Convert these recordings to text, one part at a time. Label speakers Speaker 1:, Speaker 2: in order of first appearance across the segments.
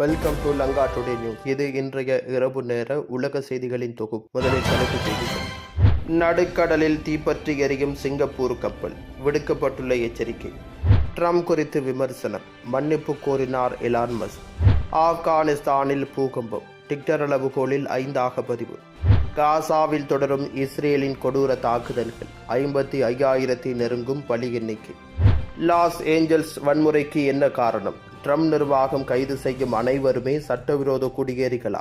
Speaker 1: Welcome to Lanka today news இது இன்றைய இரவு நேர உலக செய்திகளின் தொகுப்பு. முதலில் தலைப்பு செய்திகள். நடுக்கடலில் தீப்பற்றி எரியும் சிங்கப்பூர் கப்பல். விடுக்கப்பட்டுள்ள எச்சரிக்கை. ட்ரம்ப் குறித்து விமர்சனம். மன்னிப்பு கோரினார் எலான்மஸ் ஆப்கானிஸ்தானில் பூகம்பம். டிக்டர் அளவுகோலில் ஐந்தாக பதிவு. காசாவில் தொடரும் இஸ்ரேலின் கொடூர தாக்குதல்கள். ஐம்பத்தி ஐயாயிரத்தை நெருங்கும் பலி எண்ணிக்கை. லாஸ் ஏஞ்சல்ஸ் வன்முறைக்கு என்ன காரணம்? ட்ரம்ப் நிர்வாகம் கைது செய்யும் அனைவருமே சட்டவிரோத குடியேறிகளா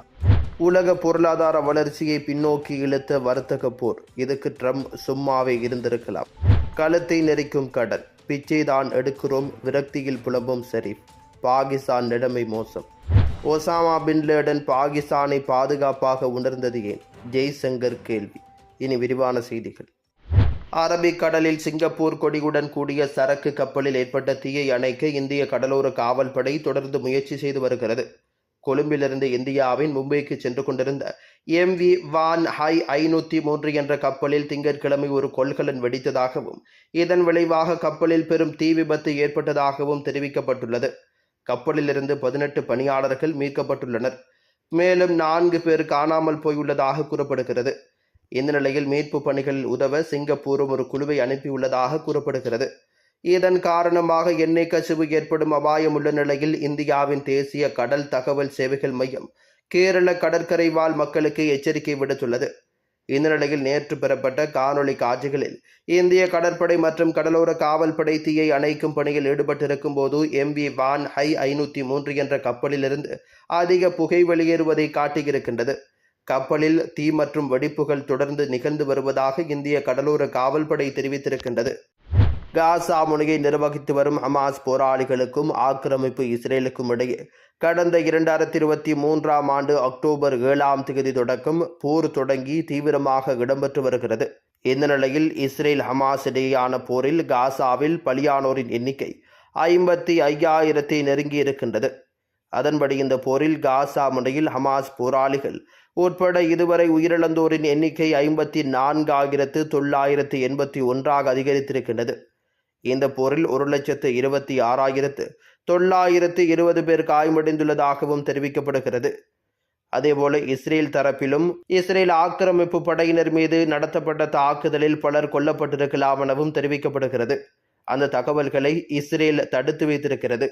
Speaker 1: உலக பொருளாதார வளர்ச்சியை பின்னோக்கி இழுத்த வர்த்தக போர். இதுக்கு ட்ரம்ப் சும்மாவே இருந்திருக்கலாம். கழுத்தை நெரிக்கும் கடல். பிச்சை தான் எடுக்கிறோம். விரக்தியில் புலம்பும் ஷெரீப். பாகிஸ்தான் நிலைமை மோசம். ஒசாமா பின் லேடன் பாகிஸ்தானை பாதுகாப்பாக உணர்ந்தது ஏன்? ஜெய்சங்கர் கேள்வி. இனி விரிவான செய்திகள். அரபிக்கடலில் சிங்கப்பூர் கொடியுடன் கூடிய சரக்கு கப்பலில் ஏற்பட்ட தீயை அணைக்க இந்திய கடலோர காவல்படை தொடர்ந்து முயற்சி செய்து வருகிறது. கொழும்பிலிருந்து இந்தியாவின் மும்பைக்கு சென்று கொண்டிருந்த எம் வி வான் ஹை ஐநூற்றி மூன்று என்ற கப்பலில் திங்கட்கிழமை ஒரு கொள்கலன் வெடித்ததாகவும் இதன் விளைவாக கப்பலில் பெரும் தீ விபத்து ஏற்பட்டதாகவும் தெரிவிக்கப்பட்டுள்ளது. கப்பலிலிருந்து பதினெட்டு பணியாளர்கள் மீட்கப்பட்டுள்ளனர். மேலும் நான்கு பேர் காணாமல் போயுள்ளதாக கூறப்படுகிறது. இந்த நிலையில் மீட்பு பணிகளில் உதவ சிங்கப்பூரும் ஒரு குழுவை அனுப்பியுள்ளதாக கூறப்படுகிறது. இதன் காரணமாக எண்ணெய் கசிவு ஏற்படும் அபாயம் உள்ள நிலையில் இந்தியாவின் தேசிய கடல் தகவல் சேவைகள் மையம் கேரள கடற்கரை வாழ் மக்களுக்கு எச்சரிக்கை விடுத்துள்ளது. இந்த நிலையில் நேற்று பெறப்பட்ட காணொளி காட்சிகளில் இந்திய கடற்படை மற்றும் கடலோர காவல்படை தீயை அணைக்கும் பணியில் ஈடுபட்டிருக்கும் போது எம் வி வான் ஹை ஐநூற்றி மூன்று என்ற கப்பலிலிருந்து அதிக புகை வெளியேறுவதை காட்டியிருக்கின்றது. கப்பலில் தீ மற்றும் வெடிப்புகள் தொடர்ந்து நிகழ்ந்து வருவதாக இந்திய கடலோர காவல்படை தெரிவித்திருக்கின்றது. காசா முனையை நிர்வகித்து வரும் ஹமாஸ் போராளிகளுக்கும் ஆக்கிரமிப்பு இஸ்ரேலுக்கும் இடையே கடந்த இரண்டாயிரத்தி இருபத்தி மூன்றாம் ஆண்டு அக்டோபர் ஏழாம் தேதி தொடக்கம் போர் தொடங்கி தீவிரமாக இடம்பெற்று வருகிறது. இந்த நிலையில் இஸ்ரேல் ஹமாஸ் இடையேயான போரில் காசாவில் பலியானோரின் எண்ணிக்கை ஐம்பத்தி ஐயாயிரத்தை நெருங்கி இருக்கின்றது அதன்படி இந்த போரில் காசா முனையில் ஹமாஸ் போராளிகள் உட்பட இதுவரை உயிரிழந்தோரின் எண்ணிக்கை ஐம்பத்தி நான்காயிரத்து தொள்ளாயிரத்து எண்பத்தி ஒன்றாக அதிகரித்திருக்கின்றது. இந்த போரில் ஒரு லட்சத்து இருபத்தி ஆறாயிரத்து தொள்ளாயிரத்து இருபது பேர் காயமடைந்துள்ளதாகவும் தெரிவிக்கப்படுகிறது. அதேபோல இஸ்ரேல் தரப்பிலும் இஸ்ரேல் ஆக்கிரமிப்பு படையினர் மீது நடத்தப்பட்ட தாக்குதலில் பலர் கொல்லப்பட்டிருக்கலாம் எனவும் தெரிவிக்கப்படுகிறது. அந்த தகவல்களை இஸ்ரேல் தடுத்து வைத்திருக்கிறது.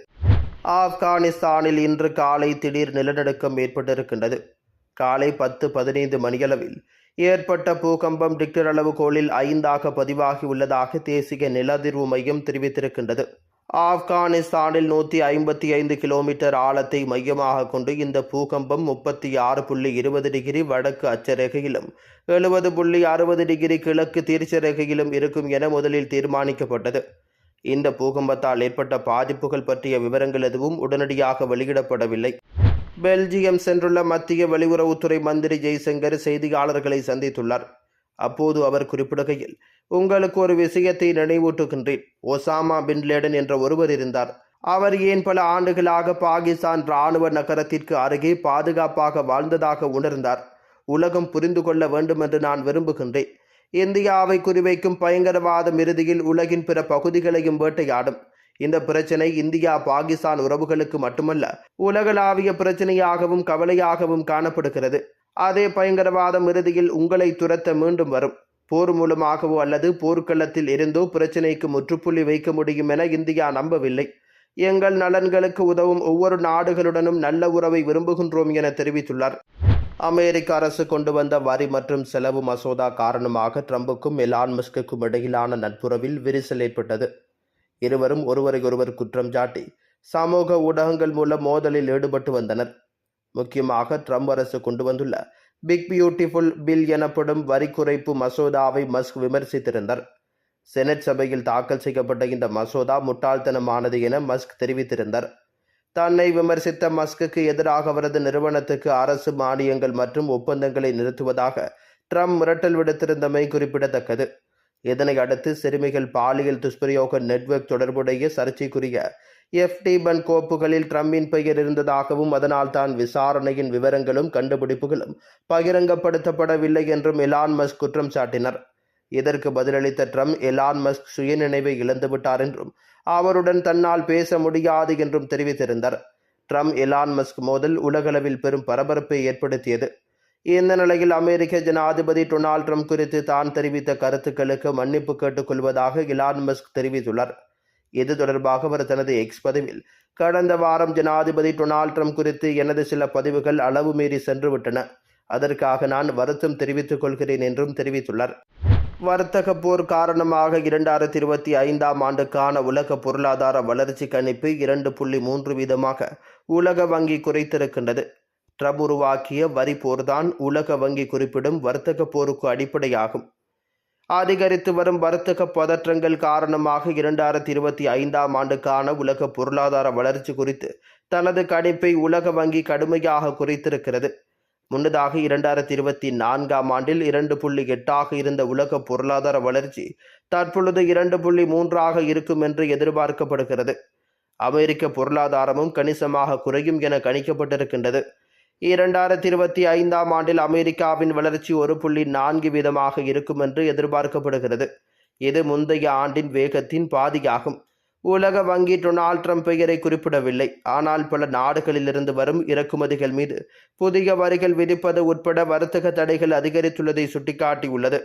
Speaker 1: ஆப்கானிஸ்தானில் இன்று காலை திடீர் நிலநடுக்கம் ஏற்பட்டிருக்கின்றது. காலை பத்து பதினைந்து மணியளவில் ஏற்பட்ட பூகம்பம் டிக்டர் அளவுகோலில் ஐந்தாக பதிவாகி உள்ளதாக தேசிய நிலதிர்வு மையம் தெரிவித்திருக்கின்றது. ஆப்கானிஸ்தானில் நூற்றி ஐம்பத்தி ஐந்து கிலோமீட்டர் ஆழத்தை மையமாக கொண்டு இந்த பூகம்பம் முப்பத்தி ஆறு புள்ளி இருபது டிகிரி வடக்கு அச்சரேகையிலும் எழுபது புள்ளி அறுபது டிகிரி கிழக்கு தீர்ச்சரேகையிலும் இருக்கும் என முதலில் தீர்மானிக்கப்பட்டது. இந்த பூகம்பத்தால் ஏற்பட்ட பாதிப்புகள் பற்றிய விவரங்கள் எதுவும் உடனடியாக வெளியிடப்படவில்லை. பெல்ஜியம் சென்றுள்ள மத்திய வெளியுறவுத்துறை மந்திரி ஜெய்சங்கர் செய்தியாளர்களை சந்தித்துள்ளார். அப்போது அவர் குறிப்பிடுகையில் உங்களுக்கு ஒரு விஷயத்தை நினைவூட்டுகின்றேன். ஒசாமா பின்லேடன் என்ற ஒருவர் இருந்தார். அவர் ஏன் பல ஆண்டுகளாக பாகிஸ்தான் இராணுவ நகரத்திற்கு அருகே பாதுகாப்பாக வாழ்ந்ததாக உணர்ந்தார். உலகம் புரிந்து கொள்ள வேண்டும் என்று நான் விரும்புகின்றேன். இந்தியாவை குறிவைக்கும் பயங்கரவாதம் இறுதியில் உலகின் பிற பகுதிகளையும் வேட்டையாடும். இந்த பிரச்சனை இந்தியா பாகிஸ்தான் உறவுகளுக்கு மட்டுமல்ல உலகளாவிய பிரச்சனையாகவும் கவலையாகவும் காணப்படுகிறது. அதே பயங்கரவாதம் இறுதியில் உங்களை துரத்த மீண்டும் வரும். போர் மூலமாகவோ அல்லது போர்க்களத்தில் இருந்தோ பிரச்சினைக்கு முற்றுப்புள்ளி வைக்க முடியும் என இந்தியா நம்பவில்லை. எங்கள் நலன்களுக்கு உதவும் ஒவ்வொரு நாடுகளுடனும் நல்ல உறவை விரும்புகின்றோம் என தெரிவித்துள்ளார். அமெரிக்க அரசு கொண்டு வந்த வரி மற்றும் செலவு மசோதா காரணமாக ட்ரம்புக்கும் எலான் மஸ்குக்கும் இடையிலான நட்புறவில் விரிசல் ஏற்பட்டது. இருவரும் ஒருவரையொருவர் குற்றம் சாட்டி சமூக ஊடகங்கள் மூலம் மோதலில் ஈடுபட்டு வந்தனர். முக்கியமாக ட்ரம்ப் அரசு கொண்டு வந்துள்ள பிக் பியூட்டிஃபுல் பில் எனப்படும் வரி குறைப்பு மசோதாவை மஸ்க் விமர்சித்திருந்தார். செனட் சபையில் தாக்கல் செய்யப்பட்ட இந்த மசோதா முட்டாள்தனமானது என மஸ்க் தெரிவித்திருந்தார். தன்னை விமர்சித்த மஸ்குக்கு எதிராக அவரது நிறுவனத்துக்கு அரசு மானியங்கள் மற்றும் ஒப்பந்தங்களை நிறுத்துவதாக ட்ரம்ப் மிரட்டல் விடுத்திருந்தமை குறிப்பிடத்தக்கது. இதனை அடுத்து சிறுமிகள் பாலியல் துஷ்பிரயோக நெட்வொர்க் தொடர்புடைய சர்ச்சைக்குரிய எஃப்டி பன் கோப்புகளில் ட்ரம்பின் பெயர் இருந்ததாகவும் அதனால் தான் விசாரணையின் விவரங்களும் கண்டுபிடிப்புகளும் பகிரங்கப்படுத்தப்படவில்லை என்றும் எலான் மஸ்க் குற்றம் சாட்டினர். இதற்கு பதிலளித்த ட்ரம்ப் எலான் மஸ்க் சுயநினைவை இழந்துவிட்டார் என்றும் அவருடன் தன்னால் பேச முடியாது என்றும் தெரிவித்திருந்தார். ட்ரம்ப் எலான் மஸ்க் மோதல் உலகளவில் பெரும் பரபரப்பை ஏற்படுத்தியது. இந்த நிலையில் அமெரிக்க ஜனாதிபதி டொனால்ட் ட்ரம்ப் குறித்து தான் தெரிவித்த கருத்துக்களுக்கு மன்னிப்பு கேட்டுக்கொள்வதாக இலான் மஸ்க் தெரிவித்துள்ளார். இது தொடர்பாக அவர் தனது எக்ஸ் பதிவில் கடந்த வாரம் ஜனாதிபதி டொனால்ட் ட்ரம்ப் குறித்து எனது சில பதிவுகள் அளவு மீறி சென்றுவிட்டன. அதற்காக நான் வருத்தம் தெரிவித்துக் கொள்கிறேன் என்றும் தெரிவித்துள்ளார். வர்த்தக போர் காரணமாக இரண்டாயிரத்தி இருபத்தி ஐந்தாம் ஆண்டுக்கான உலக பொருளாதார வளர்ச்சி கணிப்பு இரண்டு புள்ளி மூன்று வீதமாக உலக வங்கி குறைத்திருக்கின்றது. ட்ரம்ப் உருவாக்கிய வரி போர்தான் உலக வங்கி குறிப்பிடும் வர்த்தக போருக்கு அடிப்படையாகும். அதிகரித்து வரும் வர்த்தக பதற்றங்கள் காரணமாக இரண்டாயிரத்தி இருபத்தி ஐந்தாம் ஆண்டுக்கான உலக பொருளாதார வளர்ச்சி குறித்து தனது கணிப்பை உலக வங்கி கடுமையாக குறைத்திருக்கிறது. முன்னதாக இரண்டாயிரத்தி இருபத்தி நான்காம் ஆண்டில் இரண்டு புள்ளி எட்டாக இருந்த உலக பொருளாதார வளர்ச்சி தற்பொழுது இரண்டு புள்ளி மூன்றாக இருக்கும் என்று எதிர்பார்க்கப்படுகிறது. அமெரிக்க பொருளாதாரமும் கணிசமாக குறையும் என கணிக்கப்பட்டிருக்கின்றது. இரண்டாயிரத்தி இருபத்தி ஐந்தாம் ஆண்டில் அமெரிக்காவின் வளர்ச்சி ஒரு புள்ளி நான்கு வீதமாக இருக்கும் என்று எதிர்பார்க்கப்படுகிறது. இது முந்தைய ஆண்டின் வேகத்தின் பாதியாகும். உலக வங்கி டொனால்ட் ட்ரம்ப் பெயரை குறிப்பிடவில்லை. ஆனால் பல நாடுகளிலிருந்து வரும் இறக்குமதிகள் மீது புதிய வரிகள் விதிப்பது உட்பட வர்த்தக தடைகள் அதிகரித்துள்ளதை சுட்டிக்காட்டியுள்ளது.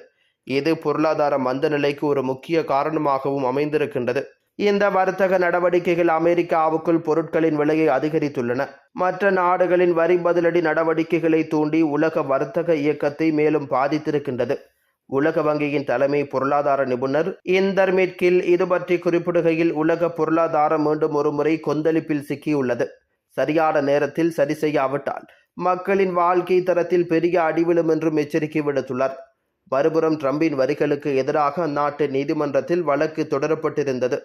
Speaker 1: இது பொருளாதார மந்த நிலைக்கு ஒரு முக்கிய காரணமாகவும் அமைந்திருக்கின்றது. இந்த வர்த்தக நடவடிக்கைகள் அமெரிக்காவுக்குள் பொருட்களின் விலையை அதிகரித்துள்ளன. மற்ற நாடுகளின் வரி பதிலடி நடவடிக்கைகளை தூண்டி உலக வர்த்தக இயக்கத்தை மேலும் பாதித்திருக்கின்றது. உலக வங்கியின் தலைமை பொருளாதார நிபுணர் இந்தர் கில் இது பற்றி குறிப்பிடுகையில் உலக பொருளாதாரம் மீண்டும் ஒருமுறை கொந்தளிப்பில் சிக்கியுள்ளது. சரியான நேரத்தில் சரி செய்யாவிட்டால் மக்களின் வாழ்க்கை தரத்தில் பெரிய அடிவிழும் என்றும் எச்சரிக்கை விடுத்துள்ளார். மறுபுறம் ட்ரம்பின் வரிகளுக்கு எதிராக அந்நாட்டு நீதிமன்றத்தில் வழக்கு தொடரப்பட்டிருந்தது.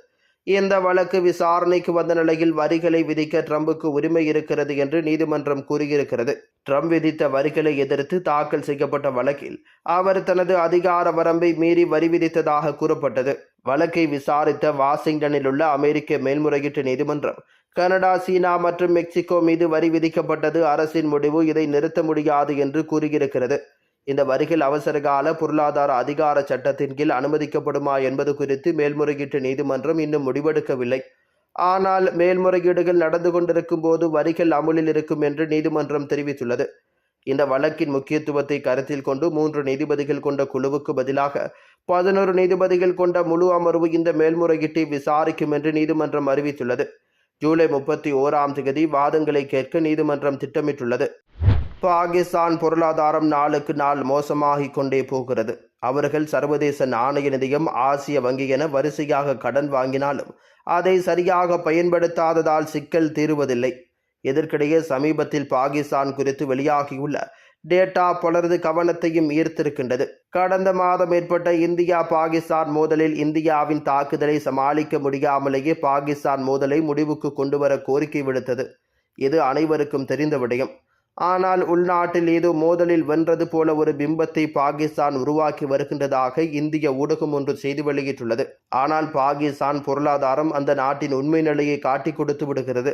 Speaker 1: இந்த வழக்கு விசாரணைக்கு வந்த நிலையில் வரிகளை விதிக்க ட்ரம்புக்கு உரிமை இருக்கிறது என்று நீதிமன்றம் கூறியிருக்கிறது. ட்ரம்ப் விதித்த வரிகளை எதிர்த்து தாக்கல் செய்யப்பட்ட வழக்கில் அவர் தனது அதிகார வரம்பை மீறி வரி விதித்ததாக கூறப்பட்டது. வழக்கை விசாரித்த வாஷிங்டனில் உள்ள அமெரிக்க மேல்முறையீட்டு நீதிமன்றம் கனடா சீனா மற்றும் மெக்சிகோ மீது வரி விதிக்கப்பட்டது அரசின் முடிவு இதை நிறுத்த முடியாது என்று கூறியிருக்கிறது. இந்த வரிகள் அவசரகால பொருளாதார அதிகார சட்டத்தின் கீழ் அனுமதிக்கப்படுமா என்பது குறித்து மேல்முறையீட்டு நீதிமன்றம் இன்னும் முடிவெடுக்கவில்லை. ஆனால் மேல்முறையீடுகள் நடந்து கொண்டிருக்கும் போது வரிகள் அமுலில் இருக்கும் என்று நீதிமன்றம் தெரிவித்துள்ளது. இந்த வழக்கின் முக்கியத்துவத்தை கருத்தில் கொண்டு மூன்று நீதிபதிகள் கொண்ட குழுவுக்கு பதிலாக பதினோரு நீதிபதிகள் கொண்ட முழு அமர்வு இந்த மேல்முறையீட்டை விசாரிக்கும் என்று நீதிமன்றம் அறிவித்துள்ளது. ஜூலை முப்பத்தி ஓராம் தேதி வாதங்களை கேட்க நீதிமன்றம் திட்டமிட்டுள்ளது. பாகிஸ்தான் பொருளாதாரம் நாளுக்கு நாள் மோசமாகிக் கொண்டே போகிறது. அவர்கள் சர்வதேச நாணய நிதியம் ஆசிய வங்கி என வரிசையாக கடன் வாங்கினாலும் அதை சரியாக பயன்படுத்தாததால் சிக்கல் தீருவதில்லை. இதற்கிடையே சமீபத்தில் பாகிஸ்தான் குறித்து வெளியாகியுள்ள டேட்டா பலரது கவனத்தையும் ஈர்த்திருக்கின்றது. கடந்த மாதம் ஏற்பட்ட இந்தியா பாகிஸ்தான் மோதலில் இந்தியாவின் தாக்குதலை சமாளிக்க முடியாமலேயே பாகிஸ்தான் மோதலை முடிவுக்கு கொண்டுவர கோரிக்கை விடுத்தது. இது அனைவருக்கும் தெரிந்த விடயம். ஆனால் உள்நாட்டில் ஏதோ மோதலில் வென்றது போல ஒரு பிம்பத்தை பாகிஸ்தான் உருவாக்கி வருகின்றதாக இந்திய ஊடகம் ஒன்று செய்தி வெளியிட்டுள்ளது. ஆனால் பாகிஸ்தான் பொருளாதாரம் அந்த நாட்டின் உண்மை நிலையை காட்டி கொடுத்து விடுகிறது.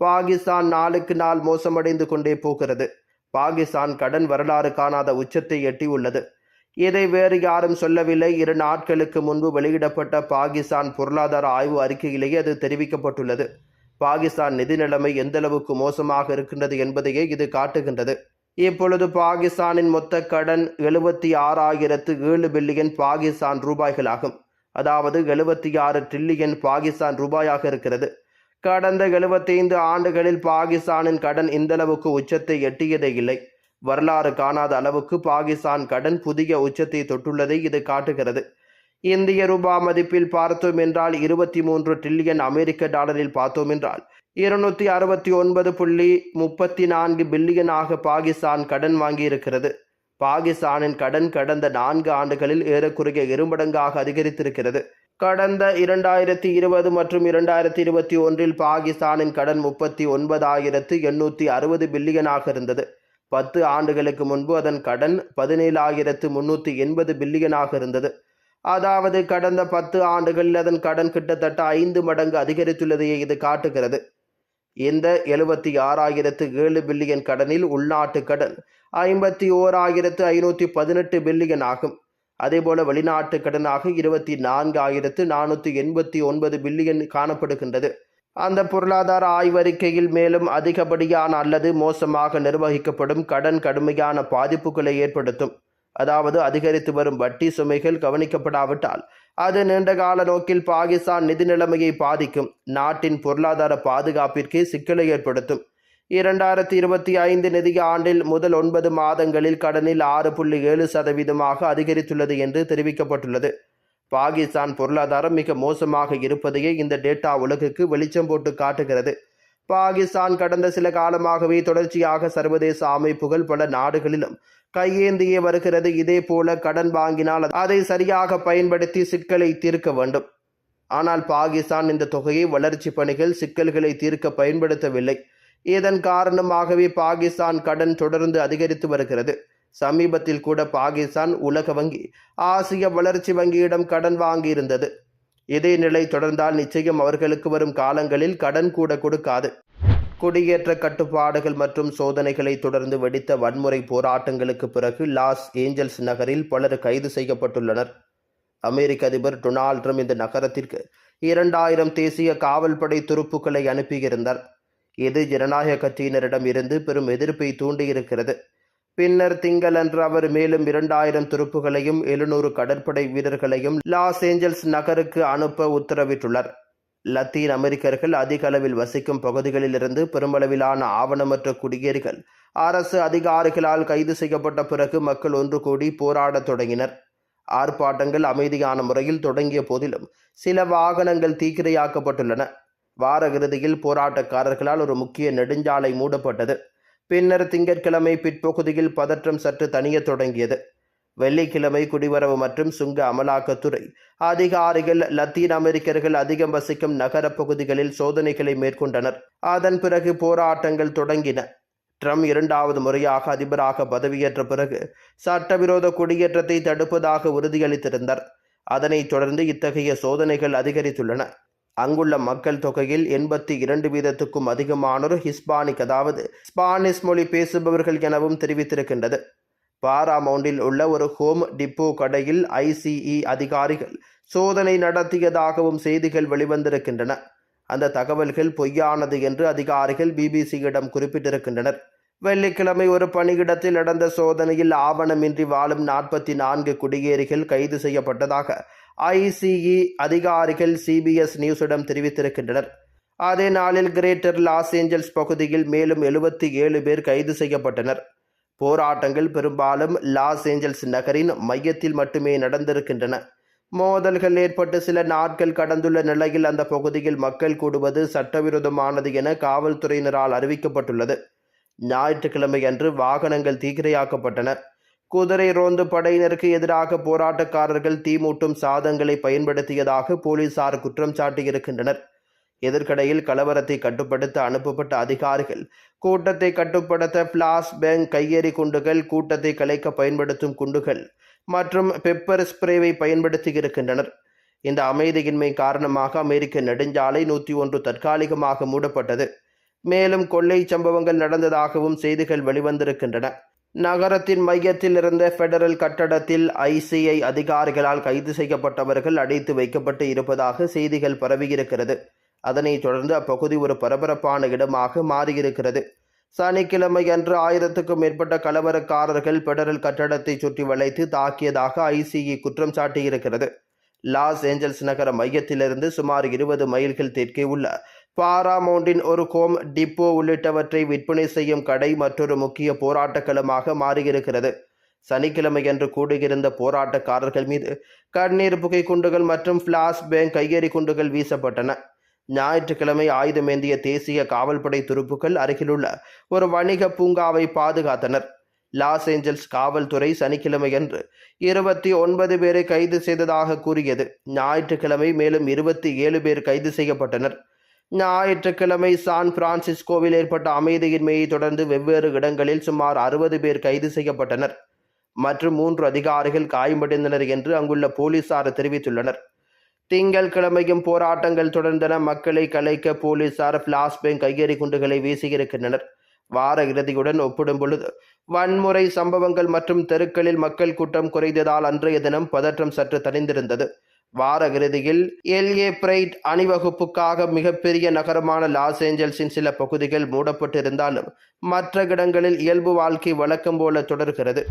Speaker 1: பாகிஸ்தான் நாளுக்கு நாள் மோசமடைந்து கொண்டே போகிறது. பாகிஸ்தான் கடன் வரலாறு காணாத உச்சத்தை எட்டியுள்ளது. இதை வேறு யாரும் சொல்லவில்லை. இரு நாட்களுக்கு முன்பு வெளியிடப்பட்ட பாகிஸ்தான் பொருளாதார ஆய்வு அறிக்கையிலேயே அது தெரிவிக்கப்பட்டுள்ளது. பாகிஸ்தான் நிதி நிலைமை எந்தளவுக்கு மோசமாக இருக்கின்றது என்பதையே இது காட்டுகின்றது. இப்பொழுது பாகிஸ்தானின் மொத்த கடன் எழுபத்தி ஆறாயிரத்து ஏழு பில்லியன் பாகிஸ்தான் ரூபாய்களாகும். அதாவது எழுபத்தி ஆறு ட்ரில்லியன் பாகிஸ்தான் ரூபாயாக இருக்கிறது. கடந்த எழுபத்தைந்து ஆண்டுகளில் பாகிஸ்தானின் கடன் இந்தளவுக்கு உச்சத்தை எட்டியதே இல்லை. வரலாறு காணாத அளவுக்கு பாகிஸ்தான் கடன் புதிய உச்சத்தை தொட்டுள்ளதை இது காட்டுகிறது. இந்திய ரூபா மதிப்பில் பார்த்தோம் என்றால் இருபத்தி மூன்று டிரில்லியன் அமெரிக்க டாலரில் பார்த்தோம் என்றால் இருநூத்தி அறுபத்தி ஒன்பது புள்ளி முப்பத்தி நான்கு பில்லியனாக பாகிஸ்தான் கடன் வாங்கியிருக்கிறது. பாகிஸ்தானின் கடன் கடந்த நான்கு ஆண்டுகளில் ஏறக்குறைய இருமடங்காக அதிகரித்திருக்கிறது. கடந்த இரண்டாயிரத்தி இருபது மற்றும் இரண்டாயிரத்தி இருபத்தி ஒன்றில் பாகிஸ்தானின் கடன் முப்பத்தி ஒன்பதாயிரத்து எண்ணூற்றி அறுபது பில்லியனாக இருந்தது. பத்து ஆண்டுகளுக்கு முன்பு அதன் கடன் பதினேழாயிரத்து முன்னூற்றி எண்பது பில்லியனாக இருந்தது. அதாவது கடந்த பத்து ஆண்டுகளில் அதன் கடன் கிட்டத்தட்ட ஐந்து மடங்கு அதிகரித்துள்ளதையே இது காட்டுகிறது. இந்த எழுபத்தி ஆறாயிரத்து ஏழு பில்லியன் கடனில் உள்நாட்டு கடன் ஐம்பத்தி ஓராயிரத்து ஐநூற்றி பதினெட்டு பில்லியன் ஆகும். அதேபோல வெளிநாட்டு கடனாக இருபத்தி நான்காயிரத்து நானூற்றி எண்பத்தி ஒன்பது பில்லியன் காணப்படுகின்றது. அந்த பொருளாதார ஆய்வறிக்கையில் மேலும் அதிகப்படியான அல்லது மோசமாக நிர்வகிக்கப்படும் கடன் கடுமையான பாதிப்புகளை ஏற்படுத்தும். அதாவது அதிகரித்து வரும் வட்டி சுமைகள் கவனிக்கப்படாவிட்டால் அது நீண்டகால நோக்கில் பாகிஸ்தான் நிதி நிலைமையை பாதிக்கும் நாட்டின் பொருளாதார பாதுகாப்பிற்கு சிக்கலை ஏற்படுத்தும். இரண்டாயிரத்தி இருபத்தி ஐந்து நிதி ஆண்டில் முதல் ஒன்பது மாதங்களில் கடனில் ஆறு புள்ளி ஏழு சதவீதமாக அதிகரித்துள்ளது என்று தெரிவிக்கப்பட்டுள்ளது. பாகிஸ்தான் பொருளாதாரம் மிக மோசமாக இருப்பதையே இந்த டேட்டா உலகுக்கு வெளிச்சம் போட்டு காட்டுகிறது. பாகிஸ்தான் கடந்த சில காலமாகவே தொடர்ச்சியாக சர்வதேச அமைப்புகள் பல நாடுகளிலும் கையேந்தியே வருகிறது. இதே போல கடன் வாங்கினால் அதை சரியாக பயன்படுத்தி சிக்கலை தீர்க்க வேண்டும். ஆனால் பாகிஸ்தான் இந்த தொகையை வளர்ச்சி பணிகள் சிக்கல்களை தீர்க்க பயன்படுத்தவில்லை. இதன் காரணமாகவே பாகிஸ்தான் கடன் தொடர்ந்து அதிகரித்து வருகிறது. சமீபத்தில் கூட பாகிஸ்தான் உலக வங்கி ஆசிய வளர்ச்சி வங்கியிடம் கடன் வாங்கியிருந்தது. இதே நிலை தொடர்ந்தால் நிச்சயம் அவர்களுக்கு வரும் காலங்களில் கடன் கூட கொடுக்காது. குடியேற்ற கட்டுப்பாடுகள் மற்றும் சோதனைகளை தொடர்ந்து வெடித்த வன்முறை போராட்டங்களுக்கு பிறகு லாஸ் ஏஞ்சல்ஸ் நகரில் பலர் கைது செய்யப்பட்டுள்ளனர். அமெரிக்க அதிபர் டொனால்ட் ட்ரம்ப் இந்த நகரத்திற்கு இரண்டாயிரம் தேசிய காவல்படை துருப்புக்களை அனுப்பியிருந்தார். இது ஜனநாயக கட்சியினரிடம் இருந்து பெரும் எதிர்ப்பை தூண்டியிருக்கிறது. பின்னர் திங்களன்று அவர் மேலும் இரண்டாயிரம் துருப்புகளையும் எழுநூறு கடற்படை வீரர்களையும் லாஸ் ஏஞ்சல்ஸ் நகருக்கு அனுப்ப உத்தரவிட்டுள்ளார். லத்தீன் அமெரிக்கர்கள் அதிக அளவில் வசிக்கும் பகுதிகளிலிருந்து பெருமளவிலான ஆவணமற்ற குடியேறிகள் அரசு அதிகாரிகளால் கைது செய்யப்பட்ட பிறகு மக்கள் ஒன்று கூடி போராடத் தொடங்கினர். ஆர்ப்பாட்டங்கள் அமைதியான முறையில் தொடங்கிய போதிலும் சில வாகனங்கள் தீக்கிரையாக்கப்பட்டுள்ளன. வார இறுதியில் போராட்டக்காரர்களால் ஒரு முக்கிய நெடுஞ்சாலை மூடப்பட்டது. பின்னர் திங்கட்கிழமை பிற்பகுதியில் பதற்றம் சற்று தணியத் தொடங்கியது. வெள்ளிக்கிழமை குடிவரவு மற்றும் சுங்க அமலாக்கத்துறை. அதிகாரிகள் லத்தீன் அமெரிக்கர்கள் அதிகம் வசிக்கும் நகர பகுதிகளில் சோதனைகளை மேற்கொண்டனர். அதன் பிறகு போராட்டங்கள் தொடங்கின. ட்ரம்ப் இரண்டாவது முறையாக அதிபராக பதவியேற்ற பிறகு சட்டவிரோத குடியேற்றத்தை தடுப்பதாக உறுதியளித்திருந்தார். அதனைத் தொடர்ந்து இத்தகைய சோதனைகள் அதிகரித்துள்ளன. அங்குள்ள மக்கள் தொகையில் எண்பத்தி இரண்டு வீதத்துக்கும் அதிகமானோர் ஹிஸ்பானிக் அதாவது ஸ்பானிஷ் மொழி பேசுபவர்கள் எனவும் தெரிவித்திருக்கின்றது. பாராமவுண்டில் உள்ள ஒரு ஹோம் டிப்போ கடையில் ஐசிஇ அதிகாரிகள் சோதனை நடத்தியதாகவும் செய்திகள் வெளிவந்திருக்கின்றன. அந்த தகவல்கள் பொய்யானது என்று அதிகாரிகள் பிபிசியிடம் குறிப்பிட்டிருக்கின்றனர். வெள்ளிக்கிழமை ஒரு பணியிடத்தில் நடந்த சோதனையில் ஆவணமின்றி வாழும் நாற்பத்தி நான்கு குடியேறிகள் கைது செய்யப்பட்டதாக ஐசிஇ அதிகாரிகள் சிபிஎஸ் நியூஸிடம் தெரிவித்திருக்கின்றனர். அதே நாளில் கிரேட்டர் லாஸ் ஏஞ்சல்ஸ் பகுதியில் மேலும் எழுபத்தி ஏழு பேர் கைது செய்யப்பட்டனர். போராட்டங்கள் பெரும்பாலும் லாஸ் ஏஞ்சல்ஸ் நகரின் மையத்தில் மட்டுமே நடந்திருக்கின்றன. மோதல்கள் ஏற்பட்டு சில நாட்கள் கடந்துள்ள நிலையில் அந்த பகுதியில் மக்கள் கூடுவது சட்டவிரோதமானது என காவல்துறையினரால் அறிவிக்கப்பட்டுள்ளது. ஞாயிற்றுக்கிழமை அன்று வாகனங்கள் தீக்கிரையாக்கப்பட்டன. குதிரை ரோந்து படையினருக்கு எதிராக போராட்டக்காரர்கள் தீமூட்டும் சாதங்களை பயன்படுத்தியதாக போலீசார் குற்றம் சாட்டியிருக்கின்றனர். எதிர்க்கடையில் கலவரத்தை கட்டுப்படுத்த அனுப்பப்பட்ட அதிகாரிகள் கூட்டத்தை கட்டுப்படுத்த பிளாஸ் பேங்க் கையெறி குண்டுகள் கூட்டத்தை கலைக்க பயன்படுத்தும் குண்டுகள் மற்றும் பெப்பர் ஸ்ப்ரேவை பயன்படுத்தி இருக்கின்றனர். இந்த அமைதியின்மை காரணமாக அமெரிக்க நெடுஞ்சாலை நூற்றி ஒன்று தற்காலிகமாக மூடப்பட்டது. மேலும் கொள்ளை சம்பவங்கள் நடந்ததாகவும் செய்திகள் வெளிவந்திருக்கின்றன. நகரத்தின் மையத்தில் இருந்த ஃபெடரல் கட்டடத்தில் ஐசிஐ அதிகாரிகளால் கைது செய்யப்பட்டவர்கள் அடைத்து வைக்கப்பட்டு இருப்பதாக செய்திகள் பரவியிருக்கிறது. அதனைத் தொடர்ந்து அப்பகுதி ஒரு பரபரப்பான இடமாக மாறியிருக்கிறது. சனிக்கிழமை அன்று ஆயிரத்துக்கும் மேற்பட்ட கலவரக்காரர்கள் பெடரல் கட்டடத்தை சுற்றி வளைத்து தாக்கியதாக ஐசிஇ குற்றம் சாட்டியிருக்கிறது. லாஸ் ஏஞ்சல்ஸ் நகர மையத்திலிருந்து சுமார் இருபது மைல்கள் தெற்கே உள்ள பாராமவுண்டின் ஒரு கோம் டிப்போ உள்ளிட்டவற்றை விற்பனை செய்யும் கடை மற்றொரு முக்கிய போராட்ட களமாக மாறியிருக்கிறது சனிக்கிழமையன்று கூடியிருந்த போராட்டக்காரர்கள் மீது கண்ணீர் புகை குண்டுகள் மற்றும் பிளாஸ் பேங்க் கையெறி குண்டுகள் வீசப்பட்டன. ஞாயிற்றுக்கிழமை ஆயுதமேந்திய தேசிய காவல்படை துருப்புகள் அருகிலுள்ள ஒரு வணிக பூங்காவை பாதுகாத்தனர். லாஸ் ஏஞ்சல்ஸ் காவல்துறை சனிக்கிழமையன்று இருபத்தி ஒன்பது பேரை கைது செய்ததாக கூறியது. ஞாயிற்றுக்கிழமை மேலும் இருபத்தி ஏழு பேர் கைது செய்யப்பட்டனர். ஞாயிற்றுக்கிழமை சான் பிரான்சிஸ்கோவில் ஏற்பட்ட அமைதியின்மையை தொடர்ந்து வெவ்வேறு இடங்களில் சுமார் அறுபது பேர் கைது செய்யப்பட்டனர். மற்றும் மூன்று அதிகாரிகள் காயமடைந்தனர் என்று அங்குள்ள போலீசார் தெரிவித்துள்ளனர். திங்கள்கிழமையும் போராட்டங்கள் தொடர்ந்தன. மக்களை கலைக்க போலீசார் பிளாஸ்பேங் கையெறி குண்டுகளை வீசியிருக்கின்றனர். வார இறுதியுடன் ஒப்பிடும் பொழுது வன்முறை சம்பவங்கள் மற்றும் தெருக்களில் மக்கள் கூட்டம் குறைந்ததால் அன்றைய தினம் பதற்றம் சற்று தணிந்திருந்தது. வார இறுதியில் எல்ஏ பிரைட் அணிவகுப்புக்காக மிகப்பெரிய நகரமான லாஸ் ஏஞ்சல்ஸின் சில பகுதிகள் மூடப்பட்டிருந்தாலும் மற்ற இடங்களில் இயல்பு வாழ்க்கை வழக்கம் போல தொடர்கிறது.